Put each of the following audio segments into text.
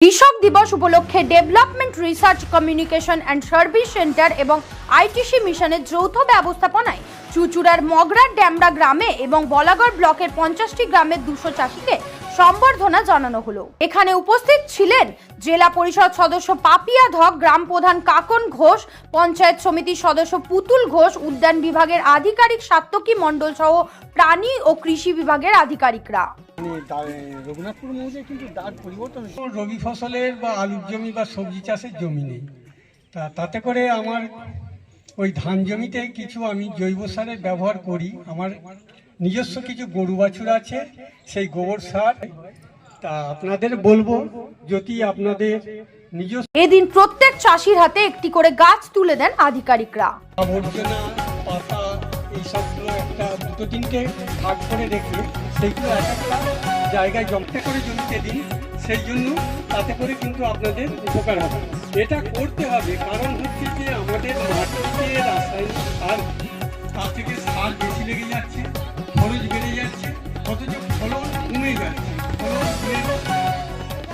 কৃষক দিবস উপলক্ষে development research communication and service centre এবং আইটিসি মিশনের যৌথ ব্যবস্থাপনায় চুচুড়ার মগরার ড্যামরা গ্রামে এবং বলাগড় ব্লকের পঞ্চাশটি গ্রামের দুশো চাষিকে সম্বর্ধনা জানানো হলো। এখানে উপস্থিত ছিলেন জেলা পরিষদ সদস্য পাপিয়া ধক গ্রাম প্রধান কাকন ঘোষ পঞ্চায়েত সমিতির সদস্য পুতুল ঘোষ উদ্যান বিভাগের আধিকারিক সাত্তকী মণ্ডল সহ প্রাণী ও কৃষি বিভাগের আধিকারিকরা। মানে রঘুনাথপুর মৌজায় কিন্তু দাগ পরিবর্তন রবি ফসলের বা আলুর জমি বা সবজি চাষের জমি নেই। তা তাতে করে আমার ওই ধান জমিতে কিছু আমি জৈব সারের ব্যবহার করি। আমার নিজস্ব কিছু গরু বাছুর আছে সেই গোবর সার। তা আপনাদের বলব যদি আপনাদের নিজস্ব এদিন প্রত্যেক চাষির হাতে একটি করে গাছ তুলে দেন আধিকারিকরা। আবর্জনা পাতা এইসবগুলো একটা দুটো তিনটে ভাগ করে রেখে সেইগুলো এক একটা জায়গায় জমতে করে জমিতে দিন। সেই জন্য তাতে করে কিন্তু আপনাদের উপকার হবে। এটা করতে হবে কারণ হচ্ছে আমাদের মাটিতে রাসায়নিক সার তার থেকে সার বেশি লেগে যাচ্ছে, খরচ বেড়ে যাচ্ছে, অথচ ফলন কমে যাচ্ছে, ফলন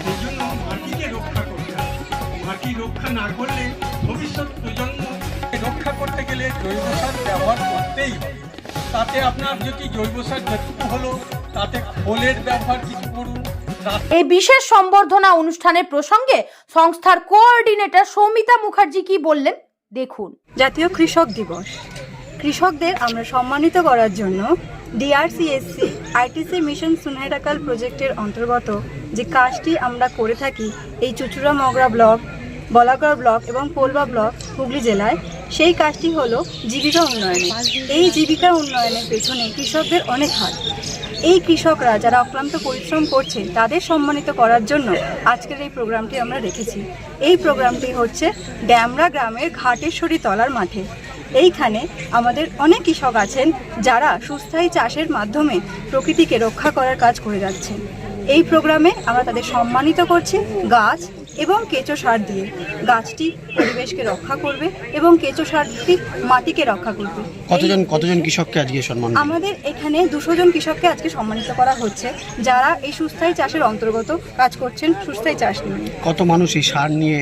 সেই জন্য মাটিকে রক্ষা করতে মাটি রক্ষা না করলে ভবিষ্যৎ প্রজন্ম রক্ষা করতে গেলে জৈব সার ব্যবহার করতেই হবে। তাতে আপনার যদি জৈব সার যেটুকু হলো, তাতে খোলের ব্যবহার কিছু করুন এই বিশেষ সম্বর্ধনা অনুষ্ঠানের প্রসঙ্গে সংস্থার কোঅর্ডিনেটর সৌমিতা মুখার্জি কি বললেন? দেখুন। জাতীয় কৃষক দিবস। কৃষকদের আমরা সম্মানিত করার জন্য ডিআরসিএসসি, আইটিসি মিশন সুনহেরাকাল প্রজেক্টের অন্তর্গত যে কাজটি আমরা করে থাকি, এই চুচুড়া মগরা ব্লক, বলাগড় ব্লক এবং পোলবা ব্লক, হুগলি জেলায় সেই কাজটি হলো জীবিকা উন্নয়নে। এই জীবিকা উন্নয়নের পেছনে কৃষকদের অনেক হাত। এই কৃষকরা যারা অক্লান্ত পরিশ্রম করছে তাদের সম্মানিত করার জন্য আজকের এই প্রোগ্রামটি আমরা রেখেছি। এই প্রোগ্রামটি হচ্ছে ড্যামরা গ্রামের ঘাটেশ্বরী তলার মাঠে। এইখানে আমাদের অনেক কৃষক আছেন যারা সুস্থায়ী চাষের মাধ্যমে প্রকৃতিকে রক্ষা করার কাজ করে যাচ্ছেন। এই প্রোগ্রামে আমরা তাদের সম্মানিত করছি। গাছ এবং কেঁচো সার দিয়ে গাছটি পরিবেশকে রক্ষা করবে এবং কেঁচো সারটি মাটিকে রক্ষা করবে। কতজন কতজন কৃষককে আজকে সম্মান আমাদের এখানে দুশো জন কৃষককে আজকে সম্মানিত করা হচ্ছে যারা এই সুস্থায়ী চাষের অন্তর্গত কাজ করছেন সুস্থায়ী চাষ নিয়ে। কত মানুষ এই সার নিয়ে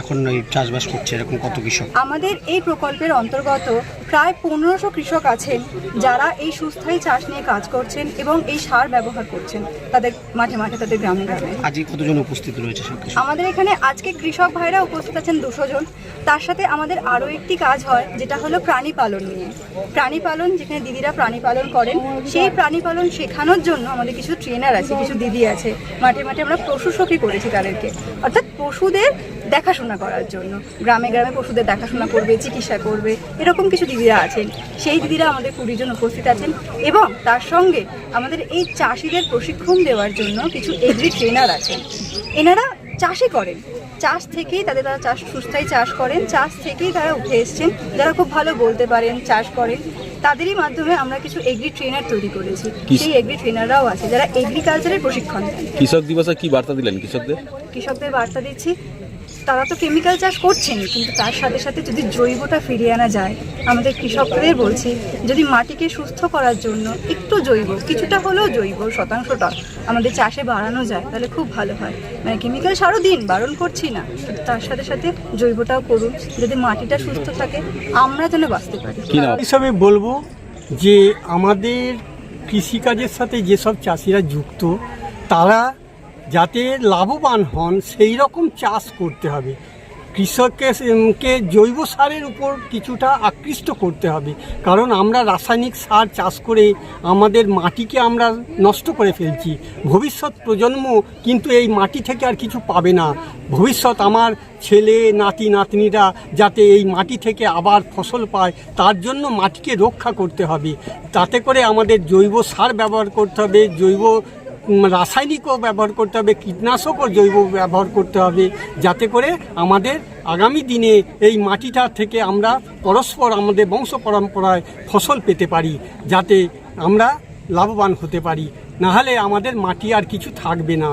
এখন এই চাষবাস করছে? এরকম কত কৃষক? আমাদের এই প্রকল্পের অন্তর্গত প্রায় পনেরোশো কৃষক আছেন যারা এই সুস্থায়ী চাষ নিয়ে কাজ করছেন এবং এই সার ব্যবহার করছেন তাদের মাঠে মাঠে তাদের গ্রামে গ্রামে। আজকে কতজন উপস্থিত রয়েছে আমাদের এখানে আজকে কৃষক ভাইরা উপস্থিত আছেন দুশো জন। তার সাথে আমাদের আরও একটি কাজ হয়, যেটা হলো প্রাণী পালন নিয়ে। প্রাণী পালন যেখানে দিদিরা প্রাণী পালন করেন, সেই প্রাণী পালন শেখানোর জন্য আমাদের কিছু ট্রেনার আছে, কিছু দিদি আছে। মাঠে মাঠে আমরা পশু সখী করেছি তাদেরকে। অর্থাৎ পশুদের দেখাশোনা করার জন্য। গ্রামে গ্রামে পশুদের দেখাশোনা করবে, চিকিৎসা করবে, এরকম কিছু দিদিরা আছেন। সেই দিদিরা আমাদের কুড়ি জন উপস্থিত আছেন এবং তার সঙ্গে আমাদের এই চাষিদের প্রশিক্ষণ দেওয়ার জন্য কিছু এগ্রি ট্রেনার আছেন। এনারা চাষই করেন। চাষ থেকেই তাদের তারা চাষ সুস্থায় চাষ করেন। চাষ থেকেই তারা উঠে এসছেন। যারা খুব ভালো বলতে পারেন চাষ করেন তাদেরই মাধ্যমে আমরা কিছু এগ্রি ট্রেনার তৈরি করেছি। সেই এগ্রি ট্রেনাররাও আছে যারা এগ্রিকালচারের প্রশিক্ষণ দেন। কৃষক দিবসে কি বার্তা দিলেন কৃষকদের? কৃষকদের বার্তা দিচ্ছি তারা তো কেমিক্যাল চাষ করছেন কিন্তু তার সাথে সাথে যদি জৈবটা ফিরিয়ে আনা যায় আমাদের কৃষকদের বলছি যদি মাটিকে সুস্থ করার জন্য একটু জৈব কিছুটা হলেও জৈব শতাংশটা আমাদের চাষে বাড়ানো যায় তাহলে খুব ভালো হয়। মানে কেমিক্যাল সারও দিন বারণ করছি না কিন্তু তার সাথে সাথে জৈবটাও করুন যদি মাটিটা সুস্থ থাকে আমরা যেন বাঁচতে পারি। হিসাবে বলব যে আমাদের কৃষিকাজের সাথে যেসব চাষিরা যুক্ত তারা যাতে লাভবান হন, সেই রকম চাষ করতে হবে। কৃষককে জৈব সারের উপর কিছুটা আকৃষ্ট করতে হবে। কারণ আমরা রাসায়নিক সার চাষ করে আমাদের মাটিকে আমরা নষ্ট করে ফেলছি। ভবিষ্যৎ প্রজন্ম কিন্তু এই মাটি থেকে আর কিছু পাবে না। ভবিষ্যৎ আমার ছেলে, নাতি, নাতনিরা যাতে এই মাটি থেকে আবার ফসল পায়, তার জন্য মাটিকে রক্ষা করতে হবে। তাতে করে আমাদের জৈব সার ব্যবহার করতে হবে, জৈব রাসায়নিকও ব্যবহার করতে হবে, কীটনাশকও জৈব ব্যবহার করতে হবে, যাতে করে আমাদের আগামী দিনে এই মাটিটার থেকে আমরা পরস্পর, আমাদের বংশ পরম্পরায় ফসল পেতে পারি, যাতে আমরা লাভবান হতে পারি। নাহলে আমাদের মাটি আর কিছু থাকবে না।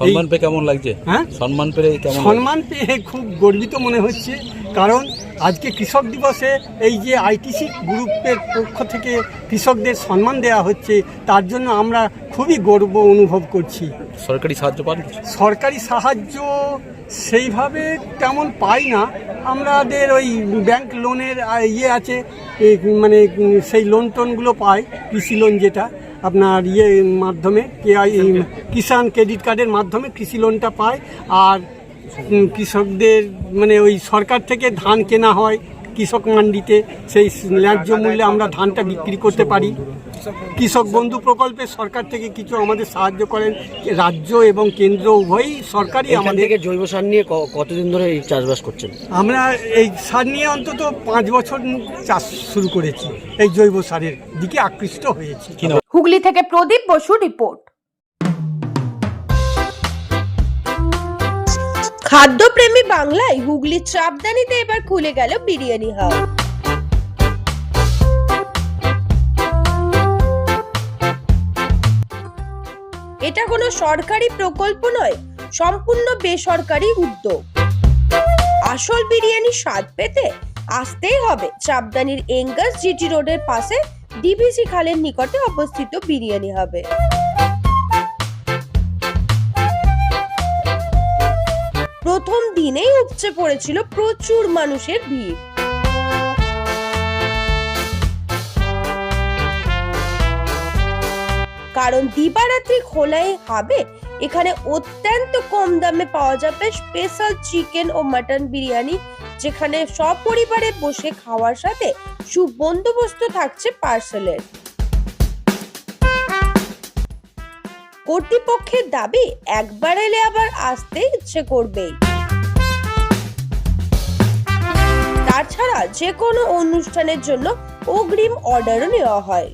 সম্মান পেয়ে কেমন লাগছে? হ্যাঁ? সম্মান পেয়ে কেমন সম্মান পেয়ে খুব গর্বিত মনে হচ্ছে কারণ আজকে কৃষক দিবসে এই যে আইটিসি গ্রুপের পক্ষ থেকে কৃষকদের সম্মান দেওয়া হচ্ছে তার জন্য আমরা খুবই গর্ব অনুভব করছি। সরকারি সাহায্য পান সরকারি সাহায্য সেইভাবে তেমন পাই না। আমাদের ওই ব্যাংক লোনের ইয়ে আছে মানে সেই লোন টোনগুলো পাই কৃষি লোন যেটা। আপনার ইয়ে মাধ্যমে কে আই কিষাণ ক্রেডিট কার্ডের মাধ্যমে কৃষি লোনটা পায়। আর কৃষকদের মানে ওই সরকার থেকে ধান কেনা হয়। কৃষক মান্ডিতে সেই ন্যায্য মূল্যে আমরা ধানটা বিক্রি করতে পারি। কৃষক বন্ধু প্রকল্পে সরকার থেকে কিছু আমাদের সাহায্য করেন। রাজ্য এবং কেন্দ্র উভয়ই সরকারই আমাদের জৈব সার নিয়ে ক- কতদিন ধরে এই চাষবাস করছেন? আমরা এই সার নিয়ে অন্তত পাঁচ বছর চাষ শুরু করেছি। এই জৈব সারের দিকে আকৃষ্ট হয়েছি। হুগলি থেকে প্রদীপ বসু রিপোর্ট। খাদ্যপ্রেমী বাংলায় হুগলির চাপদানিতে এবার খুলে গেল বিরিয়ানি হাউস এটা কোনো সরকারি প্রকল্প নয়, সম্পূর্ণ বেসরকারি উদ্যোগ। আসল বিরিয়ানি স্বাদ পেতে আসতেই হবে চাপদানির এঙ্গাস জিটি রোডের পাশে ডিভিসি খালের নিকটে অবস্থিত বিরিয়ানি হবে। দিনেই উপচে পড়েছিল প্রচুর মানুষের ভিড়। কারণ দিবারাত্রি খোলাই হবে, এখানে অত্যন্ত কম দামে পাওয়া যাবে স্পেশাল চিকেন ও মাটন বিরিয়ানি, যেখানে সপরিবারে বসে খাওয়ার সাথে সুবন্দোবস্ত থাকছে পার্সেলের কর্তৃপক্ষের দাবি, একবার এলে আবার আসতে ইচ্ছে করবেই। তাছাড়া যে কোনো অনুষ্ঠানের জন্য অগ্রিম অর্ডারও নেওয়া হয়।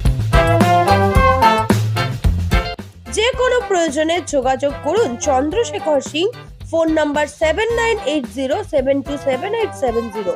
যে কোনো প্রয়োজনে যোগাযোগ করুন Chandrasekhar Singh, phone number seven nine eight zero seven two seven eight seven zero.